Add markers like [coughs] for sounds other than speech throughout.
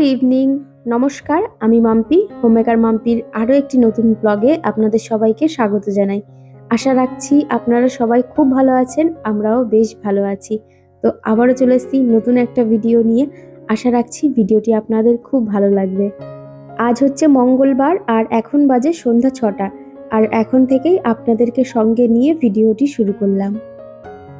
Evening. নমস্কার, আমি Mampi, homemaker মাম্পির আরও একটি নতুন ব্লগে আপনাদের সবাইকে স্বাগত জানাই। আশা রাখছি আপনারা সবাই খুব ভালো আছেন, আমরাও বেশ ভালো আছি। তো আবারও চলে এসেছি নতুন একটা ভিডিও নিয়ে। আশা রাখছি ভিডিওটি আপনাদের খুব ভালো লাগবে। আজ হচ্ছে মঙ্গলবার আর এখন বাজে সন্ধ্যা ছটা। আর এখন থেকেই আপনাদেরকে সঙ্গে নিয়ে ভিডিওটি শুরু করলাম।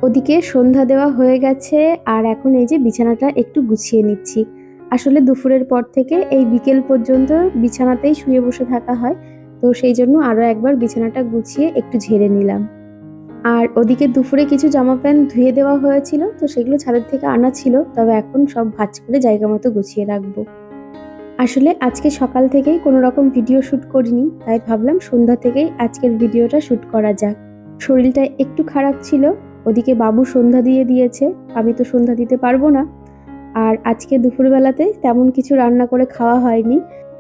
ওদিকে সন্ধ্যা দেওয়া হয়ে গেছে আর এখন এই যে বিছানাটা একটু গুছিয়ে নিচ্ছি। আসলে দুপুরের পর থেকে এই বিকেল পর্যন্ত বিছানাতেই শুয়ে বসে থাকা হয়। তো সেই জন্য আরও একবার বিছানাটা গুছিয়ে একটু ঝেড়ে নিলাম। আর ওদিকে দুপুরে কিছু জামা প্যান্ট ধুয়ে দেওয়া হয়েছিল, তো সেগুলো ছাদের থেকে আনা ছিল, তবে এখন সব ভাঁজ করে জায়গা মতো গুছিয়ে রাখব। আসলে আজকে সকাল থেকেই কোনো রকম ভিডিও শ্যুট করিনি, তাই ভাবলাম সন্ধ্যা থেকেই আজকের ভিডিওটা শ্যুট করা যাক। শরীরটা একটু খারাপ ছিল, ওদিকে বাবু সন্ধ্যা দিয়ে দিয়েছে, আমি তো সন্ধ্যা দিতে পারব না। আর আজকে দুপুরবেলাতে তেমন কিছু রান্না করে খাওয়া হয়নি।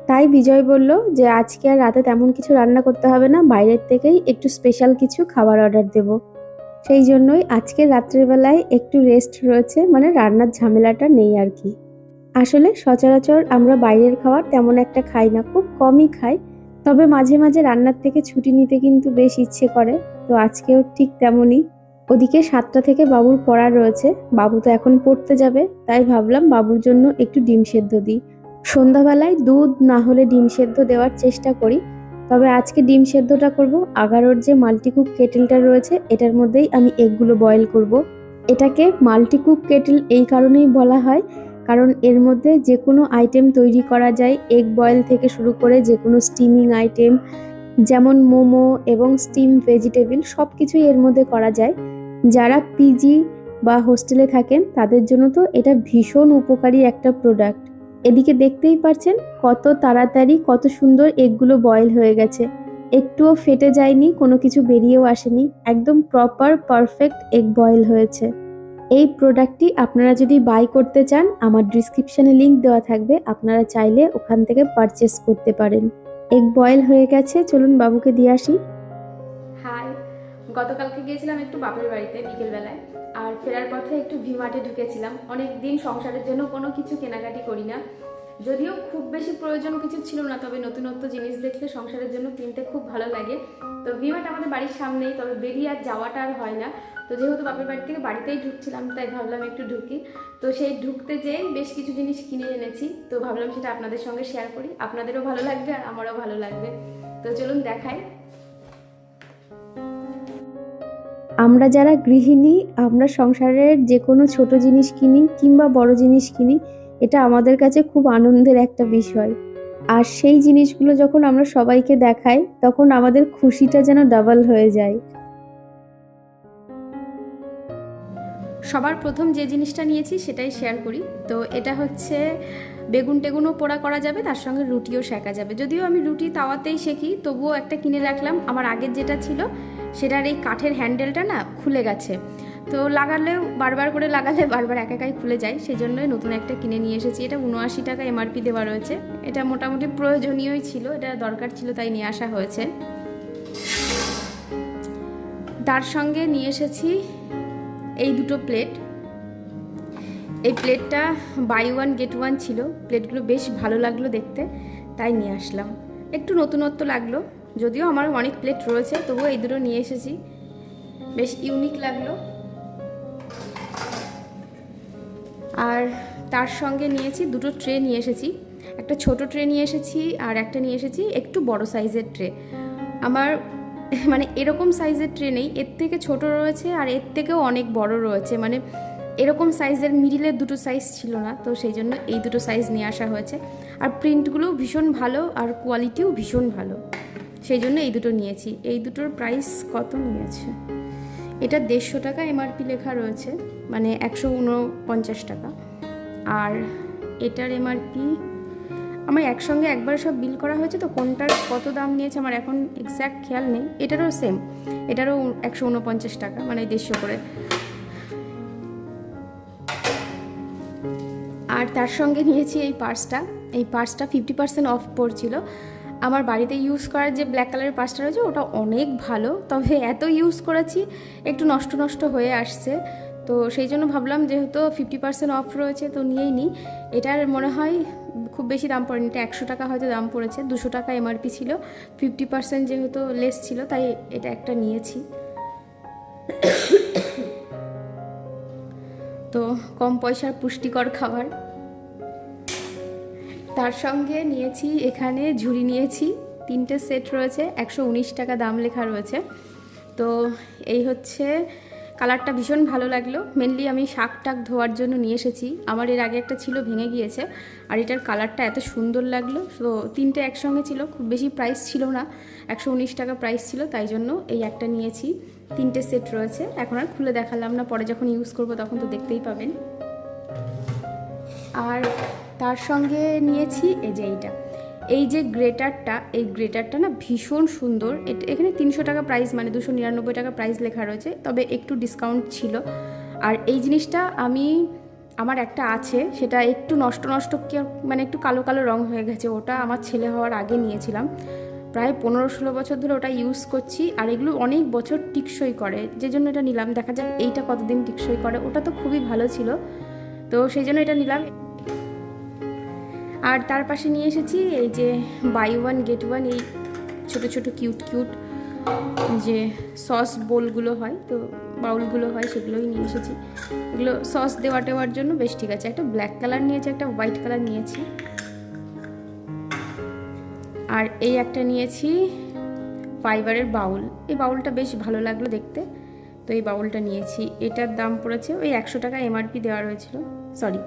তাই বিজয় বলল যে, আজকে আর রাতে তেমন কিছু রান্না করতে হবে না, বাইরের থেকেই একটু স্পেশাল কিছু খাবার অর্ডার দেব। সেই জন্যই আজকে রাত্রের বেলায় একটু রেস্ট রয়েছে মানে রান্নার ঝামেলাটা নেই আর কি। আসলে সচরাচর আমরা বাইরের খাবার তেমন একটা খাই না, খুব কমই খাই। তবে মাঝে মাঝে রান্নার থেকে ছুটি নিতে কিন্তু বেশ ইচ্ছে করে, তো আজকেও ঠিক তেমনই। ওদিকে সাতটা থেকে বাবুর পড়া রয়েছে। বাবু তো এখন পড়তে যাবে, তাই ভাবলাম বাবুর জন্য একটু ডিম সেদ্ধ দিই। সন্ধ্যাবেলায় দুধ না হলে ডিম সেদ্ধ দেওয়ার চেষ্টা করি, তবে আজকে ডিম সেদ্ধটা করব। আগারোর যে মাল্টিকুক কেটেলটা রয়েছে, এটার মধ্যেই আমি এগগুলো বয়েল করব। এটাকে মাল্টিকুক কেটেল এই কারণেই বলা হয়, কারণ এর মধ্যে যে কোনো আইটেম তৈরি করা যায়, এগ বয়েল থেকে শুরু করে যে কোনো স্টিমিং আইটেম যেমন মোমো এবং স্টিম ভেজিটেবল সব কিছুই এর মধ্যে করা যায়। যারা পিজি বা হোস্টেলে থাকেন, তাদের জন্য তো এটা ভীষণ উপকারী একটা প্রোডাক্ট এদিকে দেখতেই পারছেন কত তাড়াতাড়ি, কত সুন্দর এগগুলো বয়েল হয়ে গেছে। একটুও ফেটে যায়নি, কোনো কিছু বেরিয়েও আসেনি, একদম প্রপার পারফেক্ট এগ বয়েল হয়েছে। এই প্রোডাক্টটি আপনারা যদি বাই করতে চান, আমার ডিসক্রিপশানে লিংক দেওয়া থাকবে, আপনারা চাইলে ওখান থেকে পারচেস করতে পারেন। এগ বয়েল হয়ে গেছে, চলুন বাবুকে দিয়ে আসি। হাই গতকালকে গিয়েছিলাম একটু বাপের বাড়িতে বিকেলবেলায়, আর ফেরার পথে একটু ভিমার্টে ঢুকেছিলাম। অনেক দিন সংসারের জন্য কোনো কিছু কেনাকাটি করি না। যদিও খুব বেশি প্রয়োজন কিছু ছিল না, তবে নতুনত্ব জিনিস দেখলে সংসারের জন্য কিনতে খুব ভালো লাগে। তো ভিমার্ট আমাদের বাড়ির সামনেই, তবে বেরিয়ে আর যাওয়াটা আর হয় না। তো যেহেতু বাপের বাড়ি থেকে বাড়িতেই ঢুকছিলাম, তাই ভাবলাম একটু ঢুকি। তো সেই ঢুকতে যেয়ে বেশ কিছু জিনিস কিনে এনেছি। তো ভাবলাম সেটা আপনাদের সঙ্গে শেয়ার করি। আপনাদেরও ভালো লাগবে আর আমারও ভালো লাগবে। তো চলুন দেখাই। আমরা যারা গৃহিণী, আমরা সংসারের যে কোনো ছোট জিনিস কিনি কিংবা বড় জিনিস কিনি, এটা আমাদের কাছে খুব আনন্দের একটা বিষয়। আর সেই জিনিসগুলো যখন আমরা সবাইকে দেখাই, তখন আমাদের খুশিটা যেন ডাবল হয়ে যায়। সবার প্রথম যে জিনিসটা নিয়েছি সেটাই শেয়ার করি। তো এটা হচ্ছে, বেগুন টেগুনও পোড়া করা যাবে, তার সঙ্গে রুটিও শেখা যাবে। যদিও আমি রুটি তাওয়াতেই শেখি, তবুও একটা কিনে রাখলাম। আমার আগের যেটা ছিল সেটার এই কাঠের হ্যান্ডেলটা না খুলে গেছে। তো লাগালেও, বারবার করে লাগালে বারবার এক একাই খুলে যায়। সেই জন্যই নতুন একটা কিনে নিয়ে এসেছি। এটা উনআশি টাকা এমআরপি দেওয়া রয়েছে। এটা মোটামুটি প্রয়োজনীয়ই ছিল। এটা দরকার ছিল তাই নিয়ে আসা হয়েছে। তার সঙ্গে নিয়ে এসেছি এই দুটো প্লেট। এই প্লেটটা বাই ওয়ান গেট ওয়ান ছিল। প্লেটগুলো বেশ ভালো লাগল দেখতে, তাই নিয়ে আসলাম। একটু নতুনত্ব লাগল। যদিও আমার অনেক প্লেট রয়েছে, তবুও এই দুটো নিয়ে এসেছি। বেশ ইউনিক লাগল। আর তার সঙ্গে নিয়েছি দুটো ট্রে নিয়ে এসেছি। একটা ছোট ট্রে নিয়ে এসেছি আর একটা নিয়ে এসেছি একটু বড় সাইজের ট্রে আমার [laughs] মানে এরকম সাইজের ট্রে নেই, এর থেকে ছোট রয়েছে আর এর থেকেও অনেক বড় রয়েছে। মানে এরকম সাইজের মিডিলের দুটো সাইজ ছিল না, তো সেই জন্য এই দুটো সাইজ নিয়ে আসা হয়েছে। আর প্রিন্টগুলোও ভীষণ ভালো আর কোয়ালিটিও ভীষণ ভালো। সেই জন্য এই দুটো নিয়েছি। এই দুটোর প্রাইস কত নিয়েছে? এটা দেড়শো টাকা এমআরপি লেখা রয়েছে মানে একশো উনপঞ্চাশ টাকা। আর এটার এমআরপি আমার একসঙ্গে একবার সব বিল করা হয়েছে তো, কোনটার কত দাম নিয়েছে আমার এখন এক্স্যাক্ট খেয়াল নেই। এটারও সেম এটারও একশো উনপঞ্চাশ টাকা মানে দেড়শো করে। আর তার সঙ্গে নিয়েছি এই পার্সটা এই পার্সটা ফিফটি পার্সেন্ট অফ পড়ছিল। আমার বাড়িতে ইউজ করার যে ব্ল্যাক কালারের পার্সটা রয়েছে, ওটা অনেক ভালো। তবে এত ইউজ করেছি, একটু নষ্ট নষ্ট হয়ে আসছে। তো সেই জন্য ভাবলাম যেহেতু ফিফটি পার্সেন্ট অফ রয়েছে, তো নিয়েই নিই। এটার মনে হয় খুব বেশি দাম পড়েনি। এটা একশো টাকা হয়তো দাম পড়েছে, দুশো টাকা এমআরপি ছিল। ফিফটি পার্সেন্ট যেহেতু লেস ছিল, তাই এটা একটা নিয়েছি। [coughs] তো কম পয়সার পুষ্টিকর খাবার। তার সঙ্গে নিয়েছি, এখানে ঝুড়ি নিয়েছি, তিনটে সেট রয়েছে, একশো উনিশ টাকা দাম লেখা রয়েছে। তো এই হচ্ছে, কালারটা ভীষণ ভালো লাগল। মেনলি আমি শাক টাক ধোয়ার জন্য নিয়ে এসেছি। আমার এর আগে একটা ছিল, ভেঙে গিয়েছে। আর এটার কালারটা এত সুন্দর লাগল। তো তিনটে একসঙ্গে ছিল, খুব বেশি প্রাইস ছিল না। একশো উনিশ টাকা প্রাইস ছিল, তাই জন্য এই একটা নিয়েছি। তিনটে সেট রয়েছে। এখন আর খুলে দেখালাম না, পরে যখন ইউজ করব তখন তো দেখতেই পাবেন। আর তার সঙ্গে নিয়েছি এই যে এইটা। এই যে গ্রেটারটা, এই গ্রেটারটা না ভীষণ সুন্দর। এটা এখানে তিনশো টাকা প্রাইস মানে দুশো নিরানব্বই টাকা প্রাইস লেখা রয়েছে। তবে একটু ডিসকাউন্ট ছিল। আর এই জিনিসটা আমি, আমার একটা আছে, সেটা একটু নষ্ট নষ্ট মানে একটু কালো কালো রং হয়ে গেছে। ওটা আমার ছেলে হওয়ার আগে নিয়েছিলাম। প্রায় পনেরো ষোলো বছর ধরে ওটা ইউজ করছি। আর এগুলো অনেক বছর টিকসই করে। যে জন্য এটা নিলাম। দেখা যাক এইটা কতদিন টিকসই করে। ওটা তো খুবই ভালো ছিল। তো সেই জন্য এটা নিলাম। আর তার পাশে নিয়ে এসেছি এই যে বাই ওয়ান গেট ওয়ান এই ছোট ছোট কিউট কিউট যে সস বোলগুলো হয়, তো বাউলগুলো হয়, সেগুলোই নিয়ে এসেছি। এগুলো সস দেওয়া টেওয়ার জন্য বেশ ঠিক আছে। একটা ব্ল্যাক কালার নিয়েছি, একটা হোয়াইট কালার নিয়েছি। আর এই একটা নিয়েছি ফাইবারের বাউল। এই বাউলটা বেশ ভালো লাগল দেখতে। তো এই বাউলটা নিয়েছি। এটার দাম পড়েছে ওই একশো টাকা এমআরপি দেওয়া রয়েছিল। সরি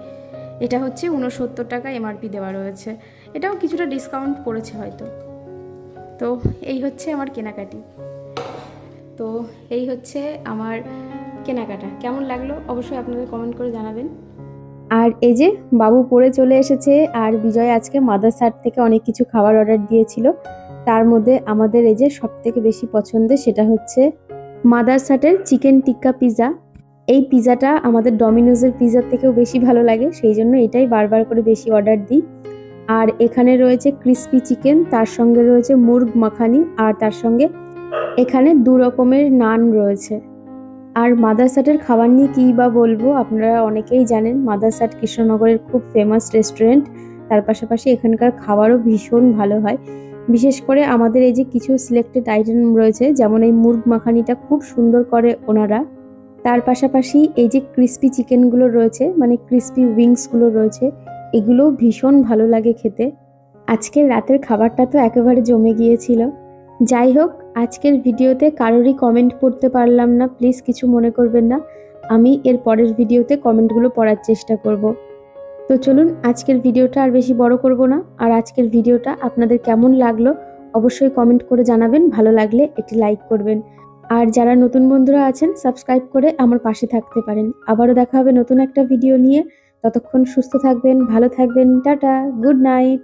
এটা হচ্ছে উনসত্তর টাকা এমআরপি দেওয়া রয়েছে। এটাও কিছুটা ডিসকাউন্ট পড়েছে হয়তো। তো এই হচ্ছে আমার কেনাকাটি। তো এই হচ্ছে আমার কেনাকাটা। কেমন লাগল অবশ্যই আপনাদের কমেন্ট করে জানাবেন। আর এই যে বাবু পড়ে চলে এসেছে আর বিজয় আজকে মাদার সার্ট থেকে অনেক কিছু খাবার অর্ডার দিয়েছিল। তার মধ্যে আমাদের এই যে সব থেকে বেশি পছন্দের সেটা হচ্ছে মাদার সার্টের চিকেন টিক্কা পিৎজা এই পিৎজাটা আমাদের ডমিনোজের পিৎজার থেকেও বেশি ভালো লাগে, সেই জন্য এটাই বারবার করে বেশি অর্ডার দিই। আর এখানে রয়েছে ক্রিস্পি চিকেন তার সঙ্গে রয়েছে মুরগ মাখানি, আর তার সঙ্গে এখানে দু রকমের নান রয়েছে। আর মাদারসাটের খাবার নিয়ে কী বা বলব, আপনারা অনেকেই জানেন মাদারসাট কৃষ্ণনগরের খুব ফেমাস রেস্টুরেন্ট তার পাশাপাশি এখানকার খাবারও ভীষণ ভালো হয়। বিশেষ করে আমাদের এই যে কিছু সিলেক্টেড আইটেম রয়েছে, যেমন এই মুরগ মাখানিটা খুব সুন্দর করে ওনারা তার পাশাপাশি এই যে ক্রিস্পি চিকেনগুলো রয়েছে মানে ক্রিস্পি উইংসগুলো রয়েছে, এগুলোও ভীষণ ভালো লাগে খেতে। আজকের রাতের খাবারটা তো একেবারে জমে গিয়েছিল। যাই হোক, আজকের ভিডিওতে কারোরই কমেন্ট পড়তে পারলাম না প্লিজ কিছু মনে করবেন না। আমি এর পরের ভিডিওতে কমেন্টগুলো পড়ার চেষ্টা করব। তো চলুন, আজকের ভিডিওটা আর বেশি বড় করব না। আর আজকের ভিডিওটা আপনাদের কেমন লাগল, অবশ্যই কমেন্ট করে জানাবেন। ভালো লাগলে একটি লাইক করবেন। আর যারা নতুন বন্ধুরা আছেন সাবস্ক্রাইব করে আমার পাশে থাকতে পারেন। আবারও দেখা হবে নতুন একটা ভিডিও নিয়ে। ততক্ষণ সুস্থ থাকবেন, ভালো থাকবেন, টাটা গুড নাইট